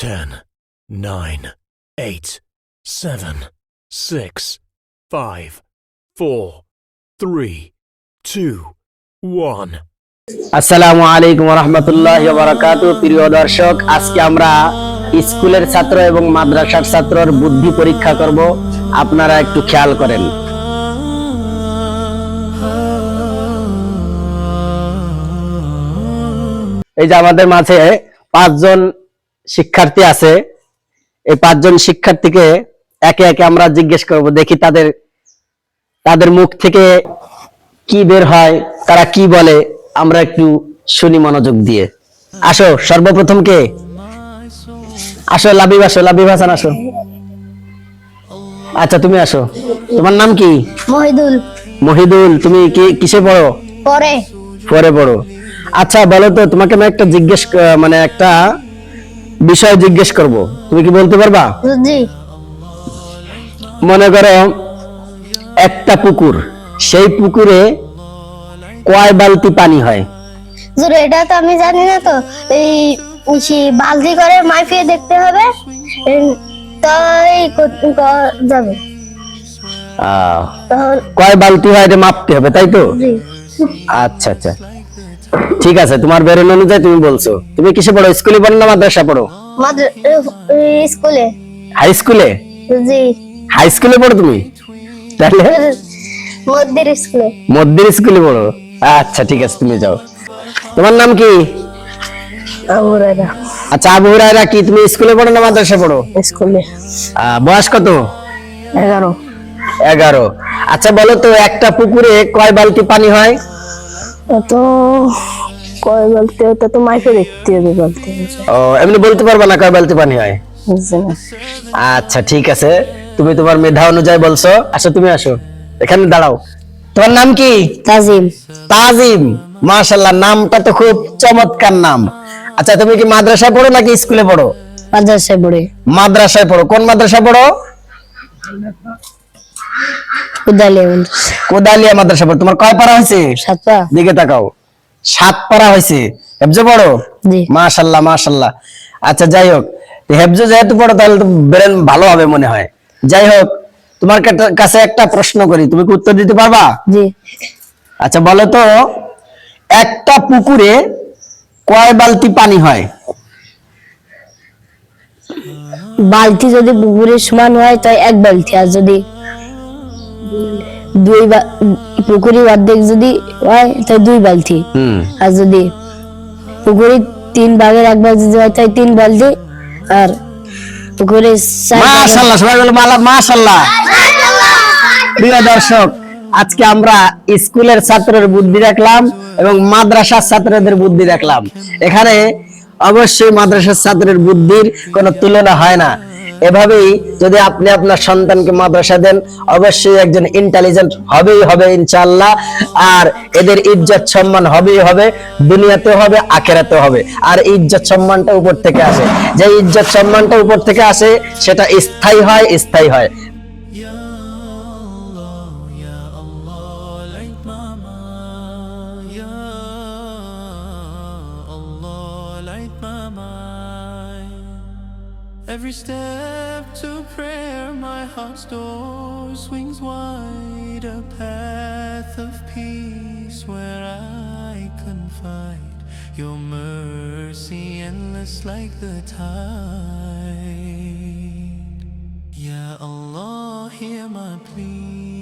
Ten, nine, eight, seven, six, five, four, three, two, one. আসসালামু আলাইকুম রহমতুল্লাহ বারাকাতু প্রিয় দর্শক আজকে আমরা স্কুলের ছাত্র এবং মাদ্রাসার ছাত্রর বুদ্ধি পরীক্ষা করব। আপনারা একটু খেয়াল করেন। এই যে আমাদের মাঝে পাঁচজন শিক্ষার্থী আছে এই পাঁচজন শিক্ষার্থীকে একে একে আমরা জিজ্ঞেস করব দেখি তাদের তাদের মুখ থেকে কি বের হয় তারা কি বলে আমরা একটু শুনি মনোযোগ দিয়ে। আসো সর্বপ্রথম কে? আসো লাবিব আসো লাবিব হাসান আসো। আচ্ছা তুমি আসো। তোমার নাম কি? মহিদুল। মহিদুল তুমি কি কিসে পড়ো? পরে। পরে পড়ো। আচ্ছা বলো তো তোমাকে আমি একটা জিজ্ঞেস মানে একটা বিষয় জিজ্ঞেস করব। তুমি কি বলতে পারবা? জি। মনে করো একটা পুকুর সেই পুকুরে কয় বালতি পানি হয়? জোরে এটা তো আমি জানি না তো। এই বালতি করে মাইফিয়ে দেখতে হবে তাই যাবে। কয় বালতি হয় এটা মাপতে হবে তাই তো? আচ্ছা আচ্ছা। ঠিক আছে তোমার বেরোন অনুযায়ী তুমি বলছো। তুমি কিসে পড়ো? স্কুলে পড়ো না মাদ্রাসা পড়ো? স্কুলে। হাই স্কুলে জি। হাই স্কুলে পড়ো তুমি? তাহলে? মধ্যের স্কুলে। মধ্যের স্কুলে পড়ো? আচ্ছা ঠিক আছে তুমি যাও। তোমার নাম কি? আচ্ছা আবু হুরায়রা কি? তুমি স্কুলে পড়ো না মাদ্রাসা পড়ো? স্কুলে। বয়স কত? এগারো। এগারো। আচ্ছা বলো তো একটা পুকুরে কয় বালতি পানি হয়? তো কয় বালতি ওটা তো মাইফে দেখতে হবে বালতি। ও এমনি বলতে পারবা না কয় বালতি পানি হয়? আচ্ছা ঠিক আছে। তুমি তোমার মেধা অনুযায়ী বলছো। আসো তুমি আসো। এখানে দাঁড়াও। তোমার নাম কি? তাজিম। তাজিম। মাশাল্লাহ নামটা তো খুব চমৎকার নাম। আচ্ছা তুমি কি মাদ্রাসায় পড়ো নাকি স্কুলে পড়ো? মাদ্রাসায় পড়ে। মাদ্রাসায় পড়ো। কোন মাদ্রাসায় পড়ো? উদালে কোদালিয়া মাদ্রাসা পড়ো। তোমার কয় পারা হয়েছে? সাতপা দিকে তাকাও। সাত পারা হয়েছে। হেফজো পড়ো? মাশাল্লাহ মাশাল্লাহ। আচ্ছা যাই হোক হেফজো যেহেতু পড়ো তাহলে তো ব্রেন ভালো হবে মনে হয়। যাই হোক তোমার কাছে একটা প্রশ্ন করি তুমি কি উত্তর দিতে পারবা? জি। আচ্ছা বলো তো একটা পুকুরে কয় বালতি পানি হয়? বালতি যদি পুকুরের সমান হয় তাই এক বালতি আর যদি দুই পুকুরের অর্ধেক যদি হয় তাই দুই বালতি। আর যদি পুকুরের তিন ভাগের এক ভাগ যদি হয় তাই তিন বালতি। আর পুকুরের চার মাশাল্লাহ সবাই বলো মাশাল্লাহ। প্রিয় দর্শক আজকে আমরা স্কুলের ছাত্রের বুদ্ধি দেখলাম এবং মাদ্রাসার ছাত্রদের বুদ্ধি দেখলাম। এখানে অবশ্যই মাদ্রাসার ছাত্রের বুদ্ধির কোনো তুলনা হয় না। এভাবেই যদি আপনি আপনার সন্তানকে মাদ্রাসা দেন, অবশ্যই একজন ইন্টেলিজেন্ট হবেই হবে ইনশাআল্লাহ। আর এদের ইজ্জত সম্মান হবেই হবে, দুনিয়াতেও হবে, আখেরাতেও হবে। আর ইজ্জত সম্মানটা উপর থেকে আসে। যে ইজ্জত সম্মানটা উপর থেকে আসে, সেটা স্থায়ী হয় স্থায়ী হয়। Every step to prayer, my heart's door swings wide. A path of peace where I confide. Your mercy endless like the tide. Ya Allah, hear my plea.